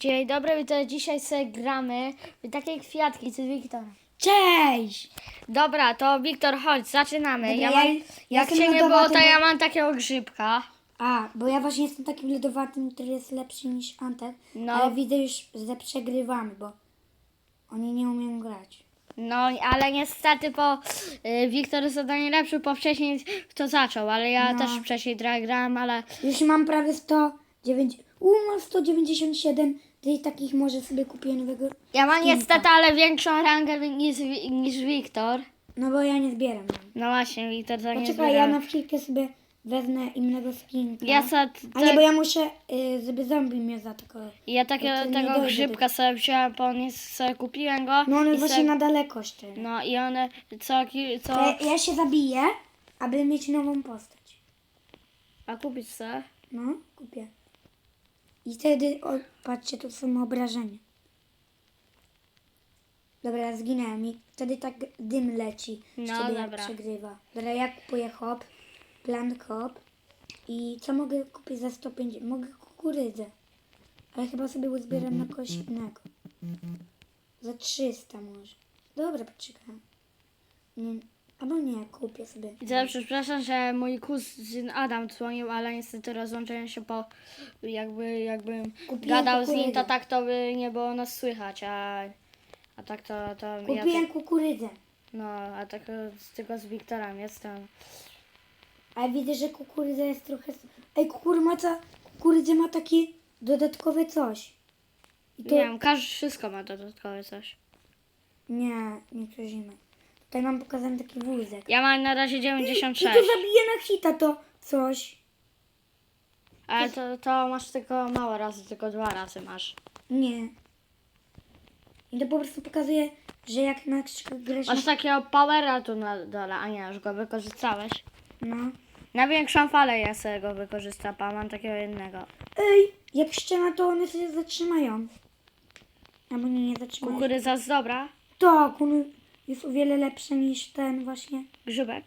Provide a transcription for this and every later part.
Dzień dobry, witam. Dzisiaj sobie gramy w takie kwiatki z Wiktorem. Cześć! Dobra, to Wiktor, chodź, zaczynamy. Dobra, ja mam, ja jak jestem cię nie było, to bo- ja mam takiego grzybka. A, bo ja właśnie jestem takim lodowatym, który jest lepszy niż Antek, No. ale widzę już, że przegrywamy, bo oni nie umieją grać. No, ale niestety, po y, Wiktor zadanie lepszy, bo wcześniej to zaczął, ale ja No. też wcześniej gra- grałem, ale Już mam prawie 109, u, mam 197, tych takich może sobie kupię nowego, ja mam Skinka. niestety, ale większą rangę niż, niż Wiktor. no bo ja nie zbieram. No właśnie, Wiktor to nie Poczekaj, ja zbiera. na chwilkę sobie wezmę innego skinka. Ja, sa- Ale tak- bo ja muszę, y, żeby zombie mnie zaatakował. ja takiego, nie tego dojdę grzybka sobie wziąłem, bo on jest, sobie kupiłem go. No on i jest właśnie sobie- na daleko jeszcze. No i one co, ki- co Ja, ja się zabiję, aby mieć nową postać. a kupić se? No, kupię. I wtedy, o, patrzcie, tu są obrażenia. Dobra, ja zginęłem i wtedy tak dym leci. No, ciebie, jak dobra. przegrywa. Dobra, ja kupuję hop, plant hop. I co mogę kupić za 150? Mogę kukurydzę. Ale chyba sobie uzbieram na kogoś innego. Za 300 może. Dobra, poczekaj. Nie, albo nie, kupię sobie. Zawsze przepraszam, że mój kuzyn Adam dzwonił, ale niestety rozłączyłem się po jakby jakbym Kupiłem gadał z nim, to kukurydzę. tak to by nie było nas słychać, a, a tak to, to ja Kupiłem tak, kukurydzę. no, a tak z- tylko z Wiktorem jestem. Ale widzę, że kukurydza jest trochę... Ej, kukurydza, kukurydza ma takie dodatkowe coś. I to... Nie wiem, każdy wszystko ma dodatkowe coś. Nie, nie. Tutaj mam pokazany taki wózek. Ja mam na razie I 96, to zabije na hita to coś. ale to, to masz tylko mało razy, tylko dwa razy masz. Nie. I to po prostu pokazuje, że jak na przykład grasz... Masz takiego powera tu na dole, a nie, już go wykorzystałeś. No. Na większą falę ja sobie go wykorzystam, a mam takiego jednego. Ej, jak ściema, to one się zatrzymają. Albo nie, nie zatrzymają. Kukurydza jest dobra, Tak, jest o wiele lepszy niż ten właśnie... grzybek.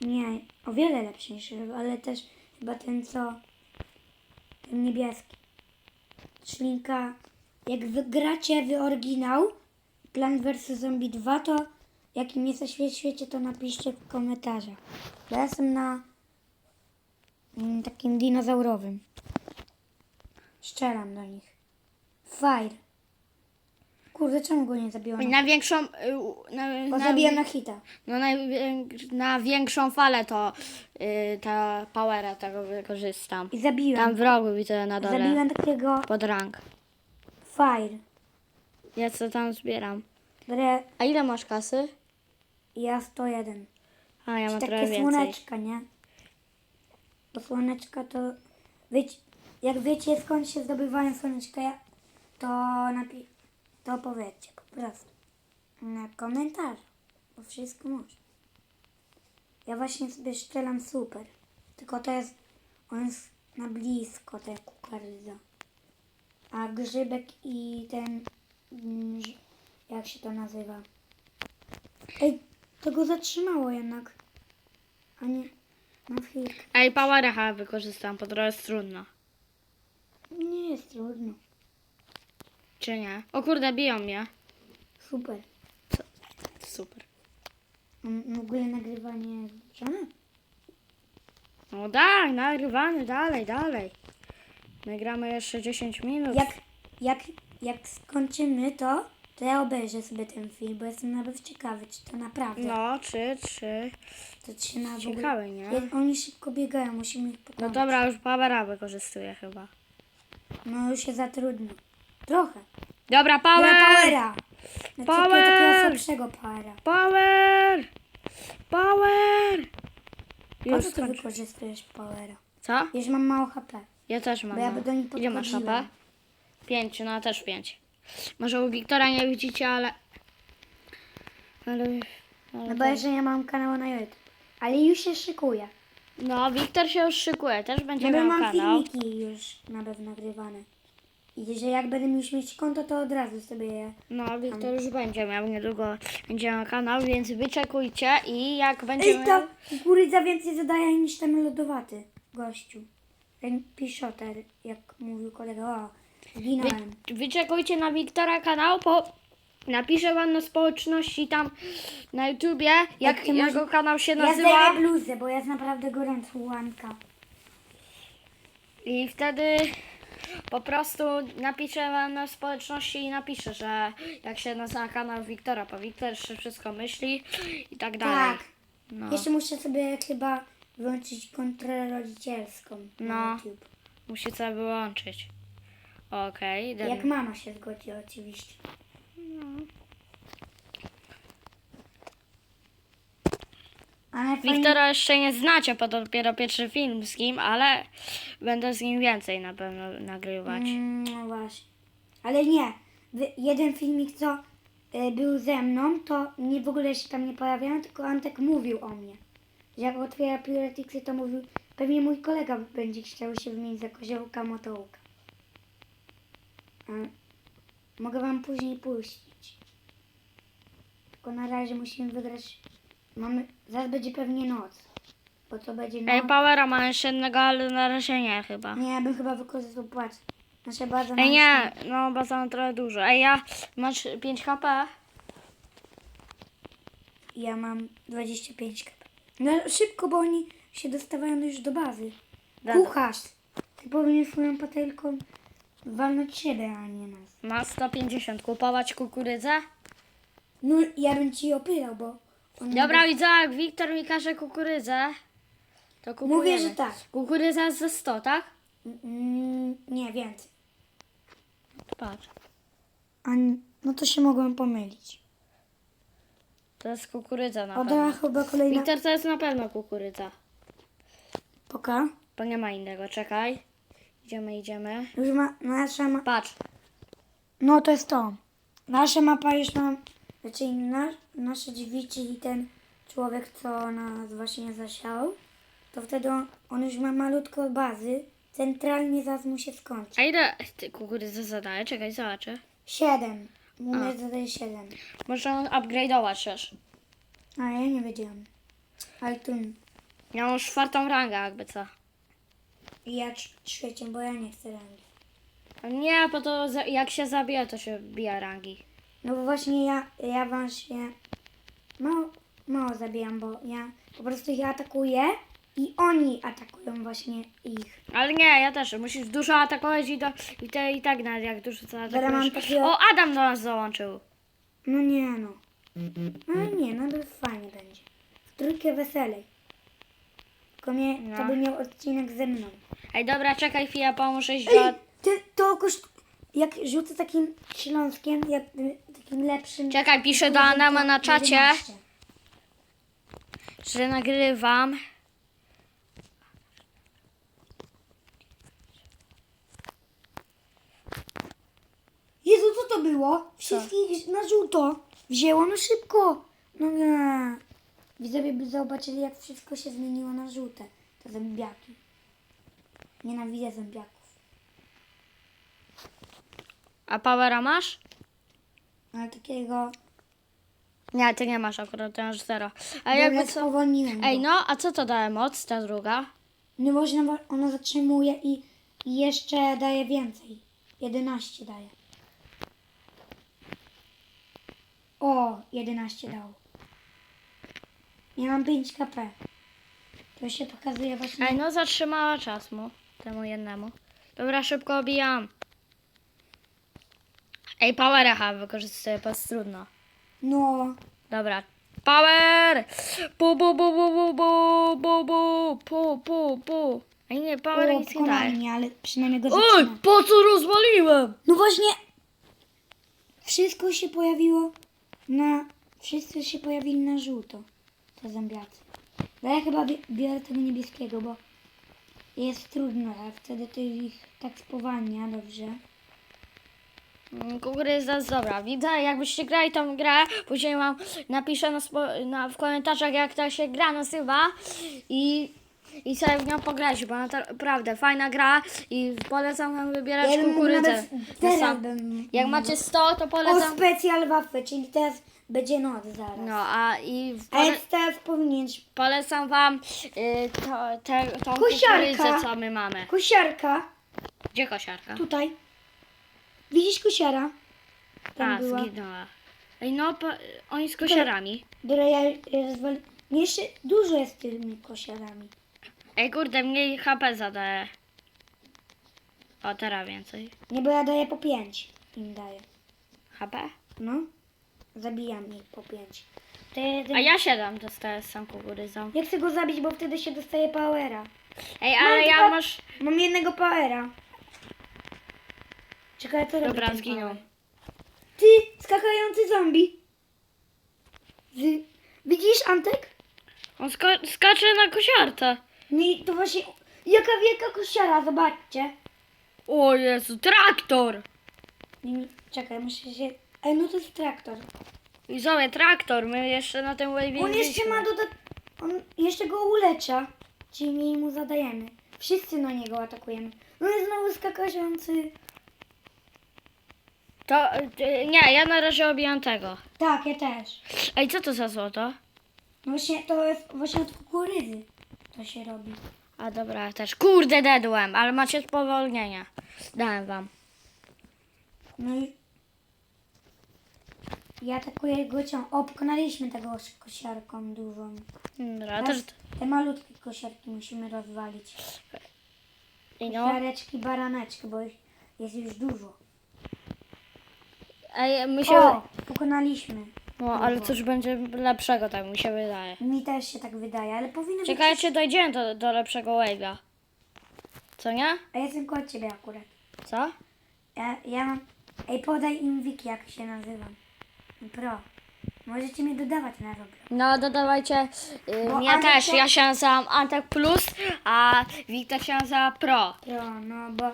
Nie, o wiele lepszy niż ale też chyba ten co. Ten niebieski. Szlinka. Jak wy gracie w oryginał Plant vs Zombie 2, to jakim jest na świecie, to napiszcie w komentarzach. Ja jestem na mm, takim dinozaurowym. Strzelam do nich. Fire. Kurde, czemu go nie zabiłam? Na większą. y, Na, Bo na, zabiłem na hita. no, na, na większą falę to y, ta powera tego wykorzystam. I zabiłem. Tam w rogu widzę na dole. Zabiłem takiego Pod rank. fire. Ja co tam zbieram. A ile masz kasy? Ja 101. A ja mam trochę Takie więcej. słoneczka, nie? Bo słoneczka to... Wiecie, jak wiecie skąd się zdobywają słoneczka, ja- to napi... to powiedzcie po prostu. Na komentarzu. Bo wszystko można. Ja właśnie sobie szczelam super. Tylko to jest... On jest na blisko, ta kukurydza. A grzybek i ten... mm, Jak się to nazywa? Ej, to go zatrzymało jednak. A nie, na chwilkę. Ej, powera chyba wykorzystam, bo trochę jest trudno. Nie jest trudno. Czy nie? O kurde, biją mnie. Super. Super. A W ogóle nagrywanie? No daj, nagrywamy dalej, dalej. Nagramy jeszcze 10 minut. Jak, jak, jak skończymy to, to ja obejrzę sobie ten film, bo jestem nawet ciekawy, czy to naprawdę. No, trzy, trzy. To się na w ogóle... Ciekawe, nie? Jak oni szybko biegają, musimy ich No pokonać. dobra, już powera wykorzystuję chyba. No już się za trudno. Trochę. Dobra, power! Dobra, powera! Znaczy, Power! takiego słabszego powera. Power! Power! Po Już co ty skończy. wykorzystujesz powera? Co? Już mam mało HP. Ja też mam. Bo ja no. nich Ile masz podchodziła. HP? Pięć, no też pięć. Może u Wiktora nie widzicie, ale... Ale... No ale bo jeszcze ja mam kanał na YouTube. Ale już się szykuję. No, Wiktor się już szykuje, też będzie No bo miał mam kanał. filmiki już nawet nagrywane. I że jak będę już mieć konto, to od razu sobie je... No, Wiktor już będzie miał niedługo będzie miał kanał, więc wyczekujcie i jak będzie Ej, miał... ta kukurydza więcej zadaje niż ten lodowaty gościu. Ten piszoter, jak mówił kolega. O, Zginąłem. Wy, wyczekujcie na Wiktora kanał, bo napiszę wam na społeczności tam na YouTubie, jak ty jego kanał się Ja nazywa. zdejmę bluzę, bo jest naprawdę gorąco łanka. I wtedy po prostu napiszę wam na społeczności i napiszę, że jak się nazywa kanał Wiktora, bo Wiktor jeszcze wszystko myśli i tak dalej. Tak. No, Jeszcze muszę sobie chyba wyłączyć kontrolę rodzicielską No. na YouTube. musi sobie wyłączyć. Okej, okay, Jak mama się zgodzi oczywiście. Ale Wiktora jeszcze nie znacie, bo to dopiero pierwszy film z nim, ale będę z nim więcej na pewno nagrywać. Mm, no właśnie. Ale nie. Jeden filmik, co y, był ze mną, to nie w ogóle się tam nie pojawiałem, tylko Antek mówił o mnie. Że jak otwiera Pyretixy, to mówił, pewnie mój kolega będzie chciał się wymienić za koziołka motołka. Mogę wam później puścić. Tylko na razie musimy wygrać. Mamy, zaraz będzie pewnie noc. Bo to będzie noc. Ej, Powera ma jeszcze jednego, ale na razie nie chyba. Nie, ja bym chyba wykorzystał płacz. Nasza baza ma Ej, nie, no baza mam trochę dużo. Ej, ja, masz 5 HP? Ja mam 25 kp. No szybko, bo oni się dostawają już do bazy. Dobra. Kucharz! Ty powinien swoją patelką walnąć siebie, a nie nas. Ma 150. Kupować kukurydzę? No ja bym ci opylał, bo... Dobra, widzę, jak Wiktor mi każe kukurydzę, to kupujemy. Mówię, że tak. Kukurydza jest za 100, tak? Mm, nie, więcej. Patrz. A, n- no to się mogłem pomylić. To jest kukurydza na Oddała pewno. chyba kolejna... Wiktor, to jest na pewno kukurydza. Poka. Bo nie ma innego, czekaj. Idziemy, idziemy. Już ma... Nasza ma... Patrz. No to jest to. Nasza mapa już ma... Znaczy na, nasze drzwi, czyli ten człowiek, co nas właśnie zasiał, to wtedy on, on już ma malutko bazy. Centralnie zaraz mu się skończy. A ile ty kukurydzy zadaje? Czekaj, zobaczę. Siedem. Numer zadaje siedem. Może on upgrade'ować też. A ja nie wiedziałam. Ale tu Ja mam czwartą rangę, jakby co. ja trz- trzecią, bo ja nie chcę rangi. Nie, bo to za, jak się zabija, to się bija rangi. No bo właśnie ja, ja właśnie mało, mało zabijam, bo ja po prostu ich atakuję i oni atakują właśnie ich. Ale nie, ja też. Musisz dużo atakować i, do, i, te, i tak nawet jak dużo mam zaatakujesz. takiego- O, Adam do nas dołączył. No nie no. No nie, no to fajnie będzie. W trójkę weselej. Tylko mnie, to No. by miał odcinek ze mną. Ej, dobra, czekaj chwilę, pomóżę iść do... Ty, to koszt... Jak rzucę takim śląskiem, jak, takim lepszym... Czekaj, piszę do to Adama na czacie, 11. że nagrywam. Jezu, co to było? Wszystkich na żółto. Wzięło no szybko. No nie. Widzowie by zobaczyli, jak wszystko się zmieniło na żółte. Te zębiaki. Nienawidzę zębiaków. A Powera masz? Ale takiego... Nie, ty nie masz akurat, ty masz zero. A Jakby co... spowolniłem Ej, go. no, a co to daje moc, ta druga? No właśnie bo ona zatrzymuje i, i jeszcze daje więcej. 11 daje. O, 11 dało. Ja mam 5 kp. To się pokazuje właśnie. Ej, no zatrzymała czas mu, temu jednemu. Dobra, szybko obijam. Ej, Powera chyba wykorzystuję, bo jest trudno. No, Dobra. Power! Pu, pu, pu, pu, pu, pu, pu, pu, pu, pu. Ej, nie, Power nic nie daje. ale przynajmniej go Oj, po co rozwaliłem? No właśnie, wszystko się pojawiło na... Wszyscy się pojawili na żółto. Te zębiacy. Ale ja chyba bi- biorę tego niebieskiego, bo jest trudno, a wtedy to ich tak spowalnia, dobrze. Mm, Kukurydza jest dobra. Widzę, jakbyście grali tą grę, później wam napiszę na, na, w komentarzach, jak ta się gra nazywa i, i sobie w nią pograć, bo naprawdę fajna gra i polecam wam wybierać Ja kukurydzę. sam- bym... Jak macie 100, to O, polecam. specjal wafę, czyli teraz będzie noc zaraz. No, a i w- A pole, jak teraz powinieneś... polecam wam y, to, te, tą kukurydzę, co my mamy. Kosiarka, Gdzie kosiarka? tutaj. Widzisz kosiara? Tam A, była. zginęła. Ej, no, pa, oni z kosiarami. Dobra, ja ja rozwal... Nie, Jeszcze dużo jest z tymi kosiarami. Ej, kurde, mniej HP zadaje. O, teraz więcej. Nie, bo ja daję po 5. Im daję. HP? No. Zabijam ich po 5. To ja, A ja 7 dostaję z sam kukurydzą. Nie chcę go zabić, bo wtedy się dostaje powera. Ej, ale Mam ja dwa- masz... Mam jednego powera. Czekaj, co robi Dobra, zginął. Ty, skakający zombie. Wy... Widzisz, Antek? On ska skacze na kosiarce. Nie, to właśnie... Jaka wielka kosiara, zobaczcie. O Jezu, traktor! Nie, czekaj, muszę się... Ej, no to jest traktor. I sobie traktor, my jeszcze na tym wave On jeszcze ma dodat... On jeszcze go ulecza. Czyli my mu zadajemy. Wszyscy na niego atakujemy. No i znowu skakający... To, y, nie, ja na razie obijam tego. Tak, ja też. Ej, co to za złoto? No właśnie, to jest właśnie od kukurydzy. To się robi. A dobra, ja też. Kurde, dedłem, ale macie spowolnienia. Dałem wam. No i... Ja atakuję go ciąg. O, pokonaliśmy tego kosiarką dużą. Dobra, Teraz też... te malutkie kosiarki musimy rozwalić. Ej, no. Kosiareczki, baraneczki, bo ich jest już dużo. Ej, my się... O, pokonaliśmy. No, ale coś będzie lepszego, tak mi się wydaje. Mi też się tak wydaje, ale powinno być... Ciekawe, czy dojdziemy do, do lepszego wave'a. Co nie? A ja jestem koło ciebie akurat. Co? Ja, ja mam... Ej, podaj im wiki, jak się nazywam. Pro. Możecie mnie dodawać na Roblox. No, dodawajcie. Yy, Bo ja Antek- też, ja się nazywam Antek Plus, a Wiktor się nazywa Pro. Pro, no bo...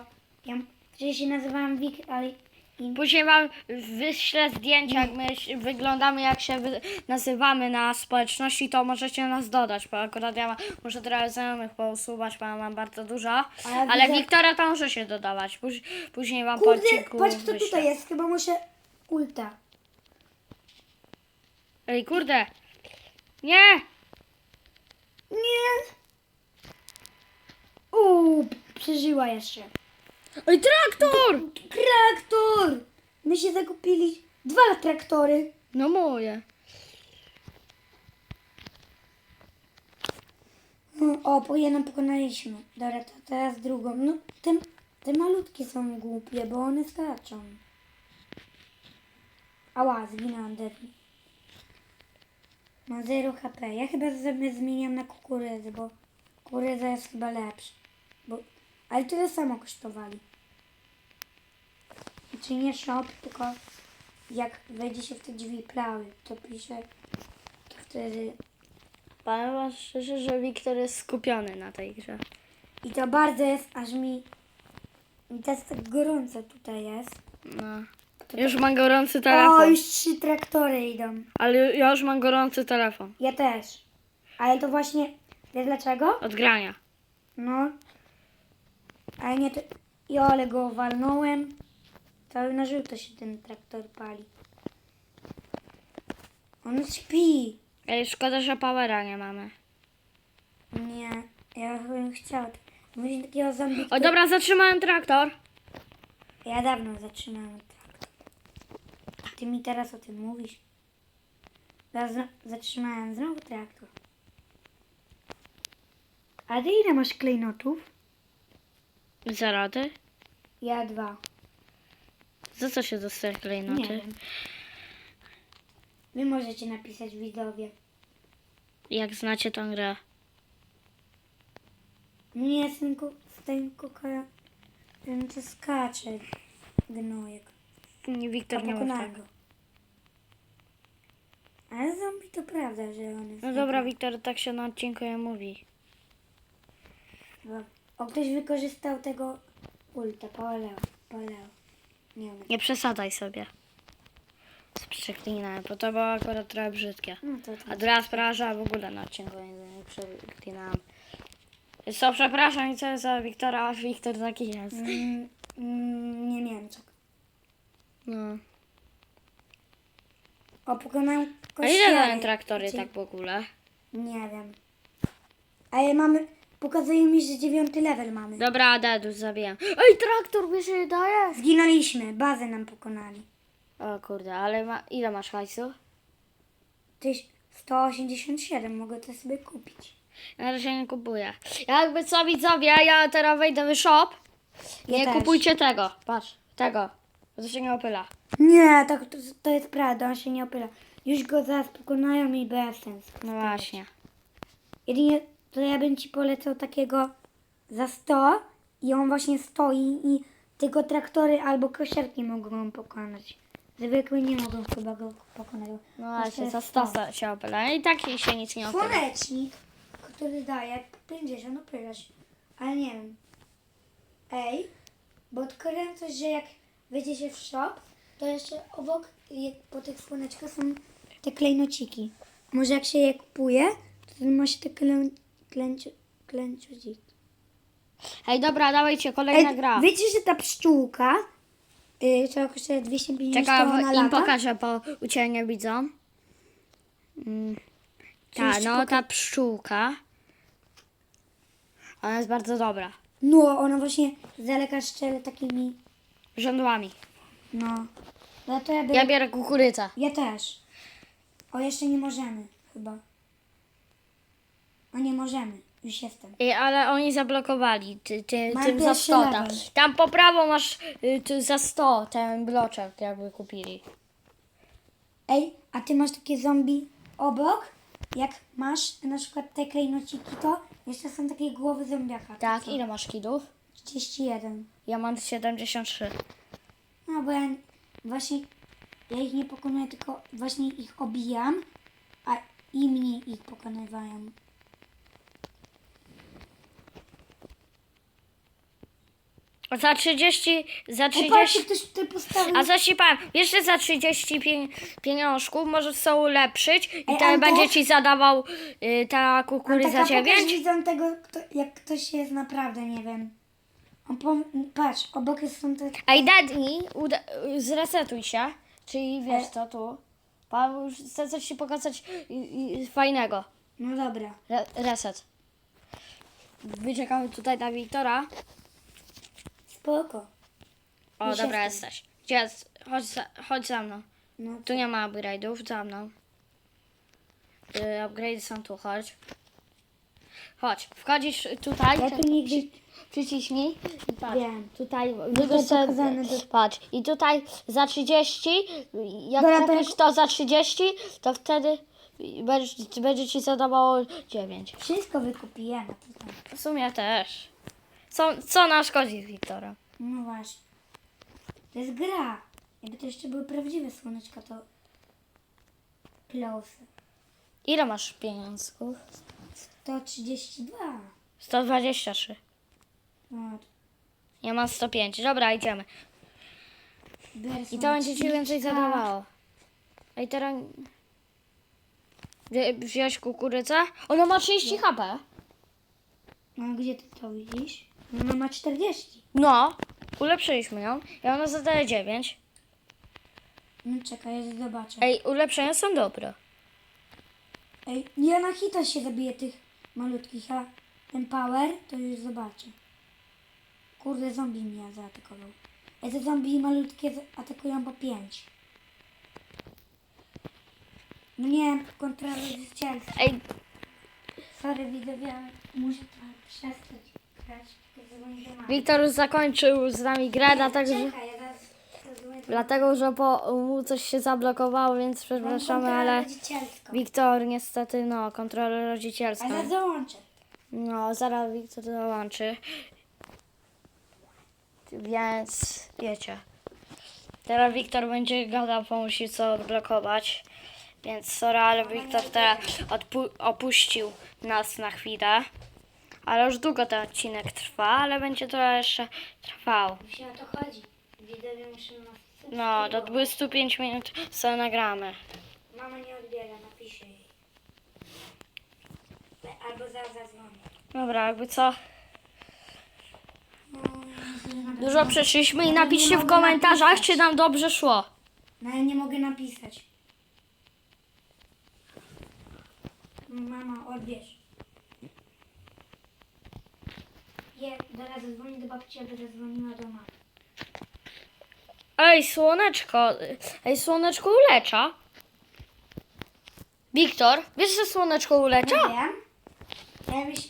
Ja przecież się nazywałam Wik, ale... Później wam wyślę zdjęcia, jak my się- wyglądamy, jak się wy- nazywamy na społeczności, to możecie nas dodać, bo akurat ja mam, muszę trochę znajomych pousuwać, bo ja mam bardzo dużo, Ale ale widzę- Wiktora to może się dodawać, Póź, później wam po Kurde, odcinku patrz kto wyślę. tutaj jest. Chyba muszę... Ulta. Ej, kurde! Nie! Nie! Uuu, przeżyła jeszcze. Ej, traktor! Traktor! My się zakupili dwa traktory. No moje. No, o, po jedną pokonaliśmy. Dobra, to teraz drugą. No, te, te malutkie są głupie, bo one skaczą. Ała, zginęłam Deadly. Ma 0 HP. Ja chyba sobie zmieniam na kukurydzę, bo kukurydza jest chyba lepsza. Ale tyle samo kosztowali. Czy nie shop, tylko jak wejdzie się w te drzwi plały, to pisze, to wtedy Powiem wam szczerze, że Wiktor jest skupiony na tej grze. I to bardzo jest, aż mi... Mi teraz tak gorąco tutaj jest. No. Już mam gorący O, telefon. już trzy traktory idą. Ale ja już mam gorący telefon. Ja też. Ale to właśnie... Wiesz dlaczego? Od grania. No. Ale nie to... I ole go walnąłem. To na żółto się ten traktor pali. On śpi. Ej, szkoda, że powera nie mamy. Nie. Ja bym chciał. Może takiego zombie... O dobra, zatrzymałem traktor. Ja dawno zatrzymałem traktor. Ty mi teraz o tym mówisz. Ja zatrzymałem znowu traktor. A ty ile masz klejnotów? Zero ty? Ja dwa. Za co się dostaje Nie klejnoty? wiem. Wy możecie napisać widzowie. Jak znacie tą grę? Nie, z tym, ko- z tym koka... Ten co skacze. Gnojek. Nie, Wiktor nie ma tego. go. Ale zombie to prawda, że on jest... No dobra, Wiktor, tak się na odcinku nie mówi. Dobra. O, ktoś wykorzystał tego ulta. Poleo. Poleo. Nie wiem. Nie przesadzaj sobie. Z bo to było akurat trochę brzydkie. No to A tak. druga sprawa, w ogóle na odcinku nie, przeklinałem. Co, przepraszam, i co jest za Wiktora, a Wiktor taki jest. Mm, mm, nie Niemczech. No. O, pokonałem A ile dają traktory Gdzie- tak w ogóle? Nie wiem. Ale mamy pokazuje mi, że dziewiąty level mamy. Dobra, Dedus zabijam. Ej, traktor mi się daje. Zginęliśmy, bazę nam pokonali. O kurde, ale ma, ile masz hajsu? Tyś 187, mogę to sobie kupić. Na razie nie kupuję. Jakby co widzowie, ja teraz wejdę w shop. Ja nie też. kupujcie tego. Patrz, tego. Bo to się nie opyla. Nie, tak, to, to jest prawda, on się nie opyla. Już go zaraz pokonają i bez sensu. No właśnie. Jedynie to ja bym ci polecał takiego za 100 i on właśnie stoi i tylko traktory albo kosiarki mogą go pokonać. Zwykły nie mogą chyba go pokonać. No właśnie, za jest 100 to. się opyla. I tak się nic nie opyla. Słonecznik, który daje 50 opylać, ale nie wiem. Ej, bo odkryłem coś, że jak wejdzie się w shop, to jeszcze obok, po tych słoneczkach są te klejnociki. Może jak się je kupuje, to ma się te klę, klęcio, klęciociki. Ej, dobra, dawajcie, kolejna Ej, gra. wiecie, że ta pszczółka, yy, która kosztuje 250 Czekaj, to ona im lata? pokażę, bo u Ciebie nie widzą. Mm. Ta, no poka- ta pszczółka. Ona jest bardzo dobra. No, ona właśnie z daleka szczele takimi, Żądłami. no. No to ja bym... Ja biorę kukurydzę. Ja też. O, jeszcze nie możemy, chyba. O, nie możemy. Już jestem. Ej, ale oni zablokowali ty, ty, tym za pierwszy 100. Tam, level. tam po prawo masz y, ty, za 100 ten bloczek, jakby kupili. Ej, a ty masz takie zombie obok? Jak masz na przykład te klejnociki, to jeszcze są takie głowy zombiaka. Tak, ile masz kidów? 31. Ja mam 73. No, bo ja właśnie, ja ich nie pokonuję, tylko właśnie ich obijam, a inni ich pokonywają. Za 30, za Ej, 30. patrzcie, ktoś tutaj postawił... A jeszcze za 30 pie, pieniążków możesz sobie ulepszyć i Ej, ten Antek? będzie ci zadawał y, ta kukurydza Taka pokaż 9. widzom tego, kto, jak ktoś jest naprawdę, nie wiem. On pom- patrz, obok jest są te... Ej, dadni, uda, y, zresetuj się. Czyli wiesz co tu. Pan już chce coś ci pokazać y, y, fajnego. No dobra. Re, reset. Wyczekamy tutaj na Wiktora. Spoko. O, Już dobra, jestem. jesteś. Gdzie jest? Chodź za, chodź za mną. No, Tu nie ma upgrade'ów, za mną. Y, upgrade'y są tu, chodź. Chodź, wchodzisz tutaj. ja tu nigdy... Przyciśnij i patrz. Wiem. Tutaj wybierz sobie, pokazane do- patrz. I tutaj za 30, jak Dobra, to kupisz to za 30, to wtedy będzie, będzie ci zadawało 9. Wszystko wykupiłem. tam. W sumie też. Co, co naszkodzi Wiktora? No właśnie. To jest gra. Jakby to jeszcze były prawdziwe słoneczka, to... Plusy. Ile masz pieniążków? 132. 123. No, Ja mam 105. Dobra, idziemy. I to będzie ci więcej zadawało. A i teraz... Wzi- Wziąłeś kukurydzę? Ona ma 30 HP. No, gdzie ty to widzisz? No, ma 40. No, ulepszyliśmy ją i ona zadaje 9. No, czekaj, zobaczę. Ej, ulepszenia są dobre. Ej, ja na hita się zabiję tych malutkich, a ten power to już zobaczę. Kurde, zombie mnie zaatakował. Ej, te zombie malutkie atakują po 5. No nie, rodzicielska. Ej, Sorry widzowie, ale muszę trochę przestać grać. Wiktor zakończył z nami grę, dlatego że, Czekaj, ja zaraz zadzwonię dlatego, że po, mu coś się zablokowało, więc przepraszamy, kontrolę ale rodzicielską. Wiktor niestety, no, kontrolę A rodzicielską. ja załączę. No, zaraz Wiktor dołączy. Więc wiecie. Teraz Wiktor będzie gadał, bo musi co odblokować. Więc sorry, ale Wiktor teraz odpu- opuścił nas na chwilę. Ale już długo ten odcinek trwa, ale będzie to jeszcze trwał. Właśnie o to chodzi. Widzowie muszą nas No, do 25 minut sobie nagramy. Mama nie odbiera, napiszę jej. Albo zaraz zadzwonię. Dobra, jakby co? Dużo przeszliśmy i napiszcie w komentarzach, czy nam dobrze szło. No ale nie mogę napisać. Mama, odbierz. Teraz zadzwonię do babci, aby zadzwoniła do mamy. Ej, słoneczko. Ej, słoneczko ulecza. Wiktor, wiesz, że słoneczko ulecza? Nie wiem. Ja myśl,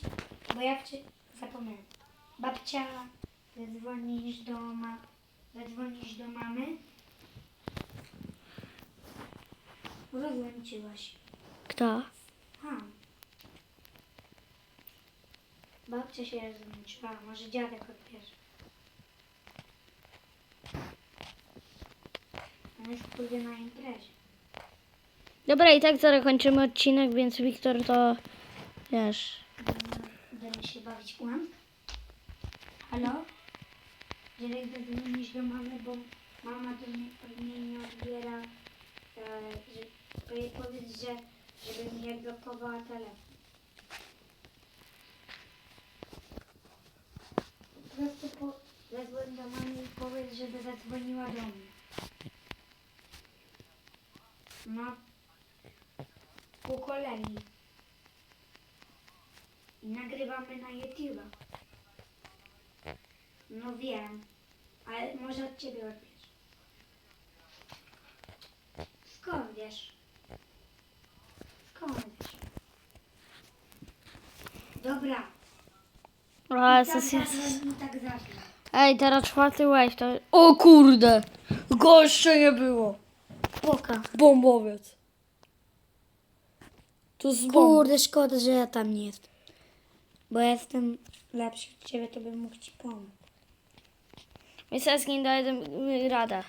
bo ja wczy... zapomniałem. Babcia, zadzwonisz do ma... zadzwonisz do mamy. Rozłączyłaś. Kto? Babcia się rozłączyła, może dziadek odbierze. On jest kurde na imprezie. Dobra, i tak zaraz kończymy odcinek, więc Wiktor to wiesz. Będę się bawić ułam. Halo? Dziadek zadzwonisz do mamy, bo mama do mnie, od mnie nie odbiera. E, że, powiedz, że żeby mi nie blokowała telefon. Prostu po, zadzwoń do mamy i powiedz, żeby zadzwoniła do mnie. No. Po kolei. I nagrywamy na YouTube. No wiem, ale może od ciebie odbierz. Skąd wiesz? Skąd wiesz? Dobra. Jest, jest. tak. Ej, teraz czwarty wave to... O kurde! Go jeszcze nie było. Poka. Bombowiec. To z bomb. Kurde, szkoda, że ja tam nie jestem. Bo ja jestem lepszy od ciebie, to bym mógł ci pomóc. Więc ja z nim daję radę.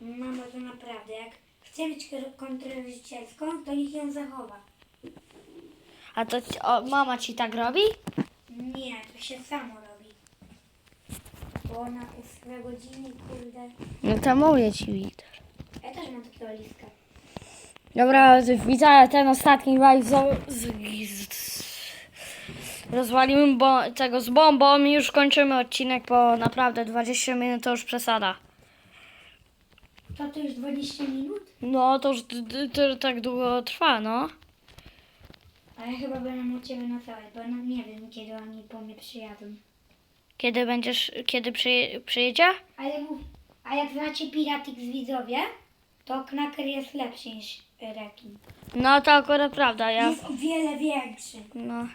Mamo, to naprawdę, jak chce mieć rodzicielską, to niech ją zachowa. A to ci- o, mama ci tak robi? Nie, to się samo robi. Bo ona ustawia godziny, kurde. No to mówię ci, Wiktor. Ja też mam takiego liska. Dobra, widzę ten ostatni wave z, z, bo, tego z bombą i już kończymy odcinek, bo naprawdę 20 minut to już przesada. To to już 20 minut? No to już tak długo trwa, no. A ja chyba będę u ciebie nocować, bo no, nie wiem, kiedy oni po mnie przyjadą. Kiedy będziesz, kiedy przyje, przyjedzie? Ale mów, a jak znacie Piratik z widzowie, to Knacker jest lepszy niż Rekin. No to akurat prawda, ja... Jest o wiele większy. No.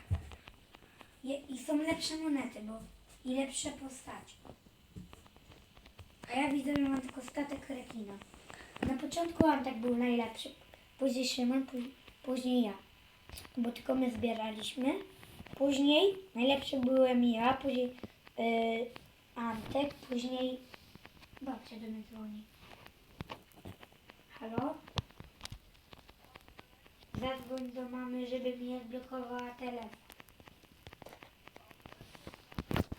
Je, I są lepsze monety, bo i lepsze postacie. A ja widzę, że mam tylko statek rekina. Na początku Antek był najlepszy, później Szymon, pó- później ja. Bo tylko my zbieraliśmy. Później najlepszy byłem ja, później yy, Antek, później babcia do mnie dzwoni. Halo? Zadzwoń do mamy, żeby mi odblokowała telefon.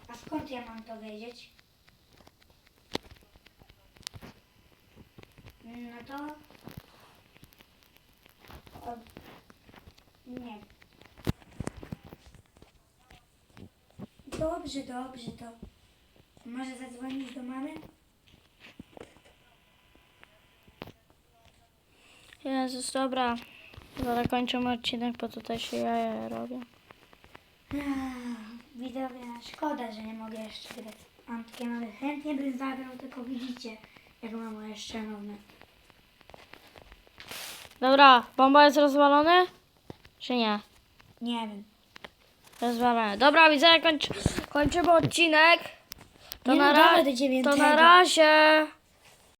A skąd ja mam to wiedzieć? No to... O... Nie. Dobrze, dobrze, to... Może zadzwonić do mamy? Jezus, dobra. Zaraz kończymy odcinek, bo tutaj się jaja robię. Ach, Widzowie, szkoda, że nie mogę jeszcze grać z Antkiem, ale chętnie bym zagrał, tylko widzicie, jak mama jeszcze nowe. Dobra, bomba jest rozwalony? Czy nie? Nie wiem. Rozwalony. Dobra, widzę, kończ, kończymy odcinek. To Nie na, no, ra- dawaj do to dziewiątego. na razie.